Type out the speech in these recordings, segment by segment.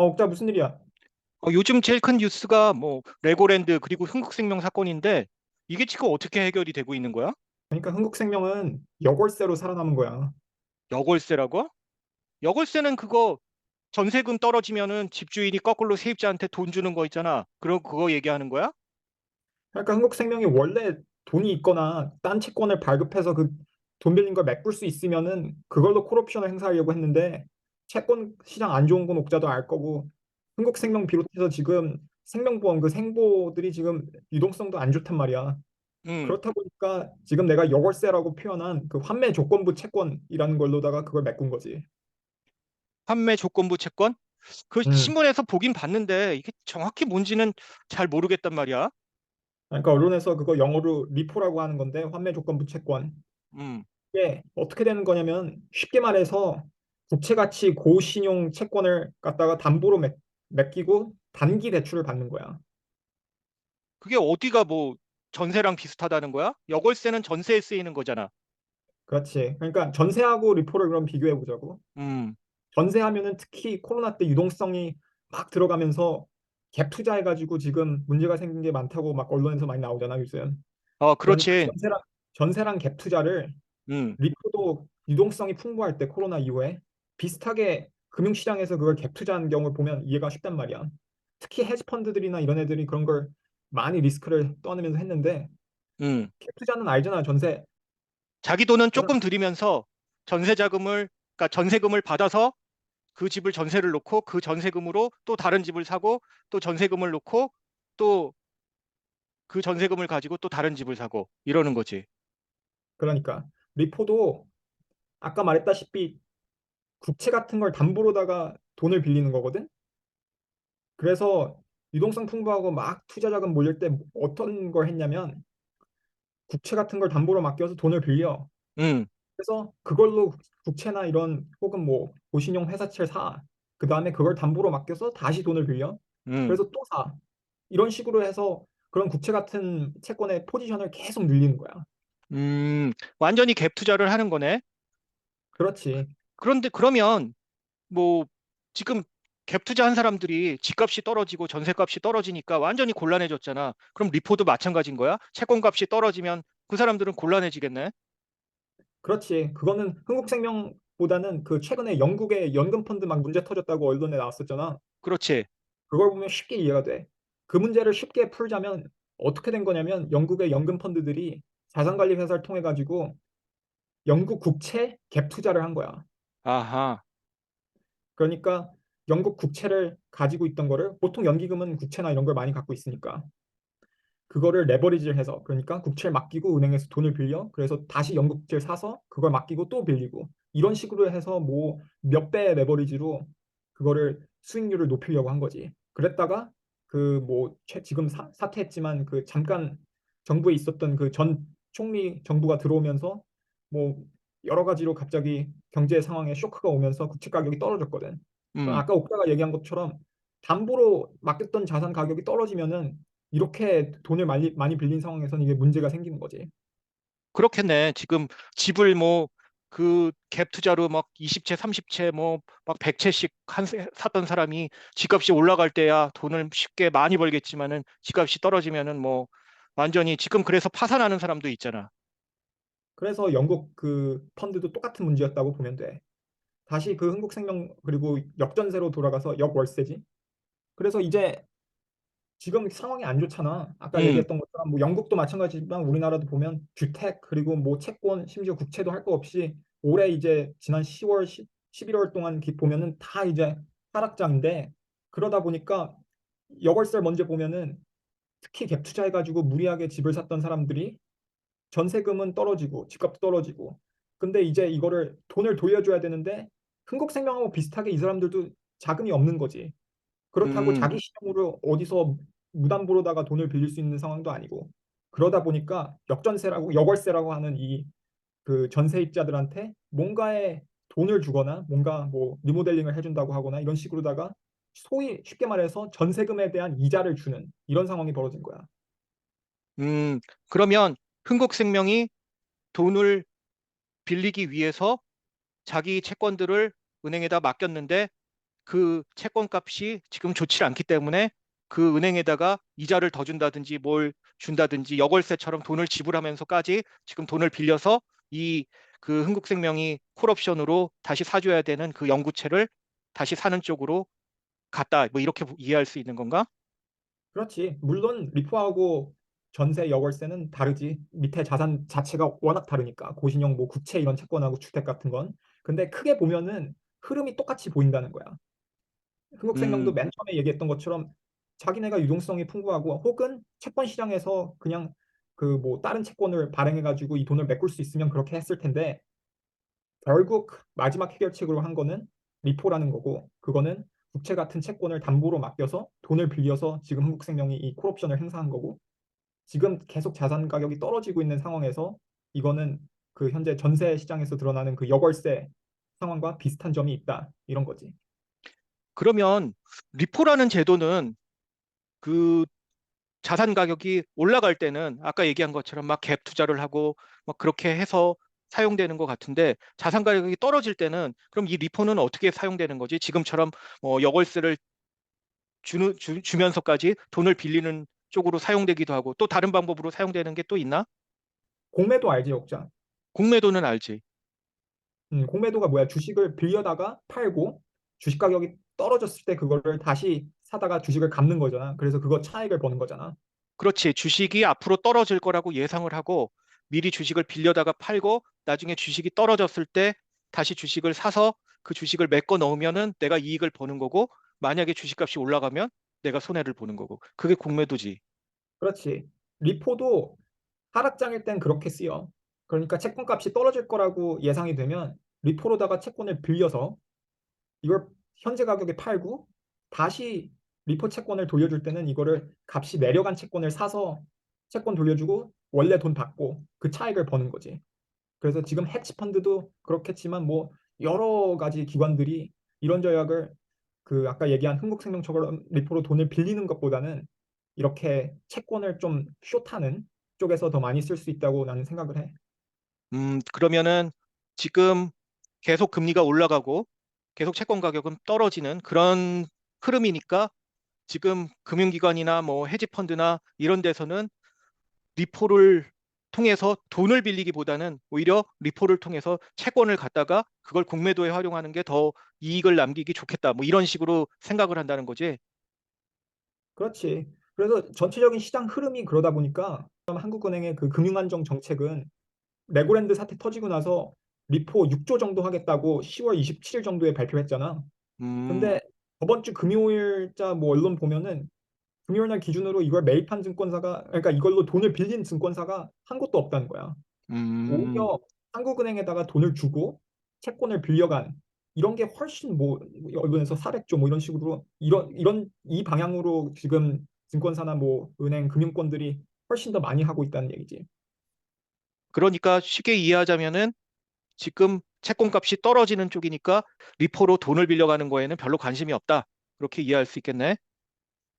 어, 옥자 무슨 일이야? 어, 요즘 제일 큰 뉴스가 뭐 레고랜드 그리고 흥국생명 사건인데 이게 지금 어떻게 해결이 되고 있는 거야? 그러니까 흥국생명은 여골세로 살아남은 거야. 여골세라고? 여골세는 그거 전세금 떨어지면은 집주인이 거꾸로 세입자한테 돈 주는 거 있잖아. 그럼 그거 얘기하는 거야? 그러니까 흥국생명이 원래 돈이 있거나 딴 채권을 발급해서 그 돈 빌린 걸 메꿀 수 있으면은 그걸로 콜옵션을 행사하려고 했는데 채권 시장 안 좋은 건 옥자도 알 거고 흥국생명 비롯해서 지금 생명보험 그 생보들이 지금 유동성도 안 좋단 말이야. 응. 그렇다 보니까 지금 내가 여골세라고 표현한 그 환매 조건부 채권이라는 걸로다가 그걸 메꾼 거지. 판매 조건부 채권? 그 음. 신문에서 보긴 봤는데 이게 정확히 뭔지는 잘 모르겠단 말이야. 그러니까 언론에서 그거 영어로 리포라고 하는 건데 환매 조건부 채권. 음. 이게 어떻게 되는 거냐면 쉽게 말해서 국채가치 고신용 채권을 갖다가 담보로 맡, 맡기고 단기 대출을 받는 거야. 그게 어디가 뭐 전세랑 비슷하다는 거야? 여골세는 전세에 쓰이는 거잖아. 그렇지. 그러니까 전세하고 리포를 그럼 비교해 보자고. 음. 전세하면은 특히 코로나 때 유동성이 막 들어가면서 갭 투자해가지고 지금 문제가 생긴 게 많다고 막 언론에서 많이 나오잖아 요즘. 어, 그러니까 그렇지. 전세랑 전세랑 갭 투자를 음. 리포도 유동성이 풍부할 때 코로나 이후에 비슷하게 금융시장에서 그걸 갭 투자하는 경우를 보면 이해가 쉽단 말이야. 특히 헤지펀드들이나 이런 애들이 그런 걸 많이 리스크를 떠안으면서 했는데 음. 갭 투자는 알잖아. 전세 자기 돈은 조금 들이면서 전세 자금을 그러니까 전세금을 받아서 그 집을 전세를 놓고 그 전세금으로 또 다른 집을 사고 또 전세금을 놓고 또 그 전세금을 가지고 또 다른 집을 사고 이러는 거지. 그러니까 리포도 아까 말했다시피 국채 같은 걸 담보로다가 돈을 빌리는 거거든. 그래서 유동성 풍부하고 막 투자 자금 몰릴 때 어떤 걸 했냐면 국채 같은 걸 담보로 맡겨서 돈을 빌려. 음. 그래서 그걸로 국채나 이런 혹은 뭐 고신용 회사채를 사. 그 다음에 그걸 담보로 맡겨서 다시 돈을 빌려. 음. 그래서 또 사. 이런 식으로 해서 그런 국채 같은 채권의 포지션을 계속 늘리는 거야. 음. 완전히 갭 투자를 하는 거네. 그렇지. 그런데 그러면 뭐 지금 갭 투자한 사람들이 집값이 떨어지고 전세값이 떨어지니까 완전히 곤란해졌잖아. 그럼 리포도 마찬가지인 거야? 채권값이 떨어지면 그 사람들은 곤란해지겠네. 그렇지. 그거는 흥국생명보다는 그 최근에 영국의 연금 펀드 막 문제 터졌다고 언론에 나왔었잖아. 그렇지. 그걸 보면 쉽게 이해가 돼. 그 문제를 쉽게 풀자면 어떻게 된 거냐면 영국의 연금 펀드들이 자산관리 회사를 통해 가지고 영국 국채 갭 투자를 한 거야. 아하. 그러니까 영국 국채를 가지고 있던 거를 보통 연기금은 국채나 이런 걸 많이 갖고 있으니까 그거를 레버리지를 해서 그러니까 국채를 맡기고 은행에서 돈을 빌려 그래서 다시 영국 국채를 사서 그걸 맡기고 또 빌리고 이런 식으로 해서 뭐 몇 배의 레버리지로 그거를 수익률을 높이려고 한 거지. 그랬다가 그 뭐 지금 사, 사퇴했지만 그 잠깐 정부에 있었던 그 전 총리 정부가 들어오면서 뭐 여러 가지로 갑자기 경제 상황에 쇼크가 오면서 국채 가격이 떨어졌거든. 음. 아까 옥자가 얘기한 것처럼 담보로 맡겼던 자산 가격이 떨어지면은 이렇게 돈을 많이 많이 빌린 상황에서는 이게 문제가 생기는 거지. 그렇겠네. 지금 집을 뭐 그 갭 투자로 막 20채, 30채, 뭐 막 100채씩 한 세- 샀던 사람이 집값이 올라갈 때야 돈을 쉽게 많이 벌겠지만은 집값이 떨어지면은 뭐 완전히 지금 그래서 파산하는 사람도 있잖아. 그래서 영국 그 펀드도 똑같은 문제였다고 보면 돼. 다시 그 흥국생명 그리고 역전세로 돌아가서 역월세지. 그래서 이제 지금 상황이 안 좋잖아. 아까 음. 얘기했던 것처럼 뭐 영국도 마찬가지지만 우리나라도 보면 주택 그리고 뭐 채권 심지어 국채도 할 거 없이 올해 이제 지난 10월 10, 11월 동안 기- 보면은 다 이제 하락장인데 그러다 보니까 역월세를 먼저 보면은 특히 갭 투자해가지고 무리하게 집을 샀던 사람들이 전세금은 떨어지고 집값도 떨어지고 근데 이제 이거를 돈을 돌려줘야 되는데 흥국생명하고 비슷하게 이 사람들도 자금이 없는 거지. 그렇다고 음. 자기 시장으로 어디서 무담보로다가 돈을 빌릴 수 있는 상황도 아니고 그러다 보니까 역전세라고 역월세라고 하는 이 그 전세입자들한테 뭔가의 돈을 주거나 뭔가 뭐 리모델링을 해준다고 하거나 이런 식으로다가 소위 쉽게 말해서 전세금에 대한 이자를 주는 이런 상황이 벌어진 거야. 음. 그러면 흥국생명이 돈을 빌리기 위해서 자기 채권들을 은행에다 맡겼는데 그 채권 값이 지금 좋지 않기 때문에 그 은행에다가 이자를 더 준다든지 뭘 준다든지 여걸세처럼 돈을 지불하면서까지 지금 돈을 빌려서 이 그 흥국생명이 콜옵션으로 다시 사줘야 되는 그 영구채를 다시 사는 쪽으로 갔다. 뭐 이렇게 이해할 수 있는 건가? 그렇지. 물론 리포하고 전세 여월세는 다르지. 밑에 자산 자체가 워낙 다르니까 고신용 뭐 국채 이런 채권하고 주택 같은 건. 근데 크게 보면은 흐름이 똑같이 보인다는 거야. 흥국생명도 음, 맨 처음에 얘기했던 것처럼 자기네가 유동성이 풍부하고 혹은 채권 시장에서 그냥 그 뭐 다른 채권을 발행해 가지고 이 돈을 메꿀 수 있으면 그렇게 했을 텐데 결국 마지막 해결책으로 한 거는 리포라는 거고 그거는 국채 같은 채권을 담보로 맡겨서 돈을 빌려서 지금 흥국생명이 이 콜옵션을 행사한 거고 지금 계속 자산 가격이 떨어지고 있는 상황에서 이거는 그 현재 전세 시장에서 드러나는 그 여월세 상황과 비슷한 점이 있다 이런 거지. 그러면 리포라는 제도는 그 자산 가격이 올라갈 때는 아까 얘기한 것처럼 막 갭 투자를 하고 막 그렇게 해서 사용되는 것 같은데 자산 가격이 떨어질 때는 그럼 이 리포는 어떻게 사용되는 거지? 지금처럼 뭐 여걸세를 주는 주, 주면서까지 돈을 빌리는 쪽으로 사용되기도 하고 또 다른 방법으로 사용되는 게 또 있나? 공매도 알지, 옥자? 공매도는 알지. 음, 공매도가 뭐야? 주식을 빌려다가 팔고 주식 가격이 떨어졌을 때 그거를 다시 사다가 주식을 갚는 거잖아. 그래서 그거 차익을 버는 거잖아. 그렇지. 주식이 앞으로 떨어질 거라고 예상을 하고 미리 주식을 빌려다가 팔고 나중에 주식이 떨어졌을 때 다시 주식을 사서 그 주식을 메꿔 넣으면은 내가 이익을 버는 거고 만약에 주식값이 올라가면 내가 손해를 보는 거고 그게 공매도지. 그렇지. 리포도 하락장일 땐 그렇게 쓰여. 그러니까 채권값이 떨어질 거라고 예상이 되면 리포로다가 채권을 빌려서 이걸 현재 가격에 팔고 다시 리포 채권을 돌려줄 때는 이거를 값이 내려간 채권을 사서 채권 돌려주고 원래 돈 받고 그 차익을 버는 거지. 그래서 지금 헤지펀드도 그렇겠지만 뭐 여러 가지 기관들이 이런 전략을 그 아까 얘기한 흥국생명처럼 리포로 돈을 빌리는 것보다는 이렇게 채권을 좀 숏하는 쪽에서 더 많이 쓸 수 있다고 나는 생각을 해. 음, 그러면은 지금 계속 금리가 올라가고 계속 채권 가격은 떨어지는 그런 흐름이니까 지금 금융기관이나 뭐 헤지펀드나 이런 데서는 리포를 통해서 돈을 빌리기보다는 오히려 리포를 통해서 채권을 갖다가 그걸 공매도에 활용하는 게 더 이익을 남기기 좋겠다. 뭐 이런 식으로 생각을 한다는 거지. 그렇지. 그래서 전체적인 시장 흐름이 그러다 보니까 한국은행의 그 금융안정 정책은 레고랜드 사태 터지고 나서 리포 6조 정도 하겠다고 10월 27일 정도에 발표했잖아. 음, 근데 저번 주 금요일자 뭐 언론 보면은 금요일 날 기준으로 이걸 매입한 증권사가 그러니까 이걸로 돈을 빌린 증권사가 한 곳도 없다는 거야. 음, 오히려 한국은행에다가 돈을 주고 채권을 빌려간 이런 게 훨씬 뭐 언론에서 400조 뭐 이런 식으로 이런 이런 이 방향으로 지금 증권사나 뭐 은행 금융권들이 훨씬 더 많이 하고 있다는 얘기지. 그러니까 쉽게 이해하자면은 지금 채권값이 떨어지는 쪽이니까 리포로 돈을 빌려가는 거에는 별로 관심이 없다. 그렇게 이해할 수 있겠네.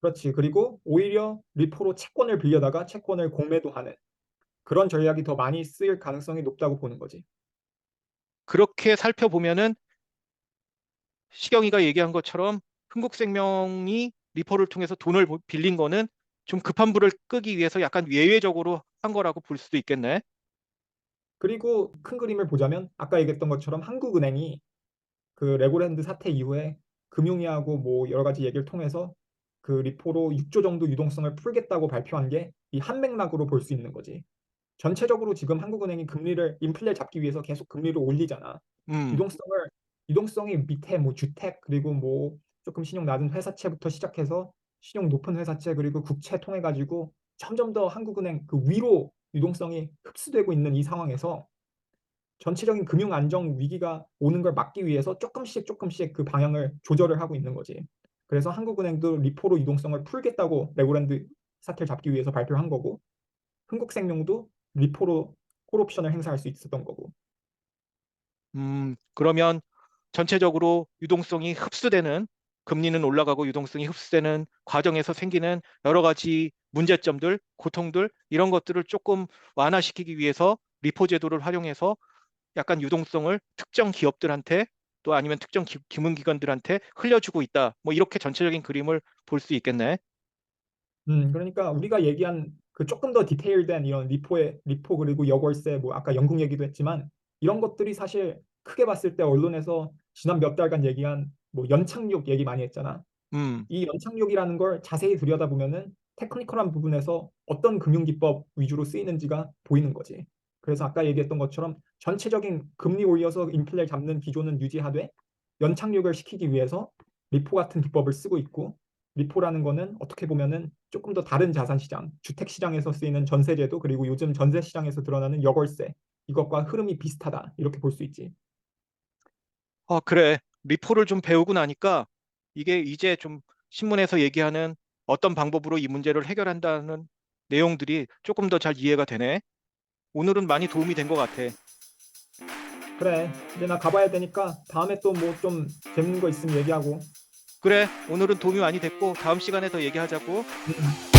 그렇지. 그리고 오히려 리포로 채권을 빌려다가 채권을 공매도 하는 그런 전략이 더 많이 쓰일 가능성이 높다고 보는 거지. 그렇게 살펴보면은 시경이가 얘기한 것처럼 흥국생명이 리포를 통해서 돈을 보- 빌린 거는 좀 급한 불을 끄기 위해서 약간 예외적으로 한 거라고 볼 수도 있겠네. 그리고 큰 그림을 보자면 아까 얘기했던 것처럼 한국은행이 그 레고랜드 사태 이후에 금융위하고 뭐 여러 가지 얘기를 통해서 그 리포로 6조 정도 유동성을 풀겠다고 발표한 게 이 한 맥락으로 볼 수 있는 거지. 전체적으로 지금 한국은행이 금리를 인플레 잡기 위해서 계속 금리를 올리잖아. 음, 유동성을 유동성이 밑에 뭐 주택 그리고 뭐 조금 신용 낮은 회사채부터 시작해서 신용 높은 회사채 그리고 국채 통해 가지고 점점 더 한국은행 그 위로 유동성이 흡수되고 있는 이 상황에서 전체적인 금융 안정 위기가 오는 걸 막기 위해서 조금씩 조금씩 그 방향을 조절을 하고 있는 거지. 그래서 한국은행도 리포로 유동성을 풀겠다고 레고랜드 사태를 잡기 위해서 발표한 거고 흥국생명도 리포로 콜옵션을 행사할 수 있었던 거고. 음, 그러면 전체적으로 유동성이 흡수되는 금리는 올라가고 유동성이 흡수되는 과정에서 생기는 여러 가지 문제점들, 고통들 이런 것들을 조금 완화시키기 위해서 리포 제도를 활용해서 약간 유동성을 특정 기업들한테 또 아니면 특정 기, 금융기관들한테 흘려주고 있다. 뭐 이렇게 전체적인 그림을 볼 수 있겠네. 음, 그러니까 우리가 얘기한 그 조금 더 디테일된 이런 리포의 리포 그리고 여월세 뭐 아까 영국 얘기도 했지만 이런 것들이 사실 크게 봤을 때 언론에서 지난 몇 달간 얘기한 뭐 연착륙 얘기 많이 했잖아. 음, 이 연착륙이라는 걸 자세히 들여다보면은 테크니컬한 부분에서 어떤 금융 기법 위주로 쓰이는지가 보이는 거지. 그래서 아까 얘기했던 것처럼 전체적인 금리 올려서 인플레를 잡는 기조는 유지하되 연착륙을 시키기 위해서 리포 같은 기법을 쓰고 있고 리포라는 거는 어떻게 보면은 조금 더 다른 자산 시장, 주택 시장에서 쓰이는 전세제도 그리고 요즘 전세 시장에서 드러나는 여월세 이것과 흐름이 비슷하다 이렇게 볼 수 있지. 아, 그래. 리포를 좀 배우고 나니까 이게 이제 좀 신문에서 얘기하는 어떤 방법으로 이 문제를 해결한다는 내용들이 조금 더 잘 이해가 되네. 오늘은 많이 도움이 된 것 같아. 그래, 이제 나 가봐야 되니까 다음에 또 뭐 좀 재밌는 거 있으면 얘기하고. 그래, 오늘은 도움이 많이 됐고 다음 시간에 더 얘기하자고. 음,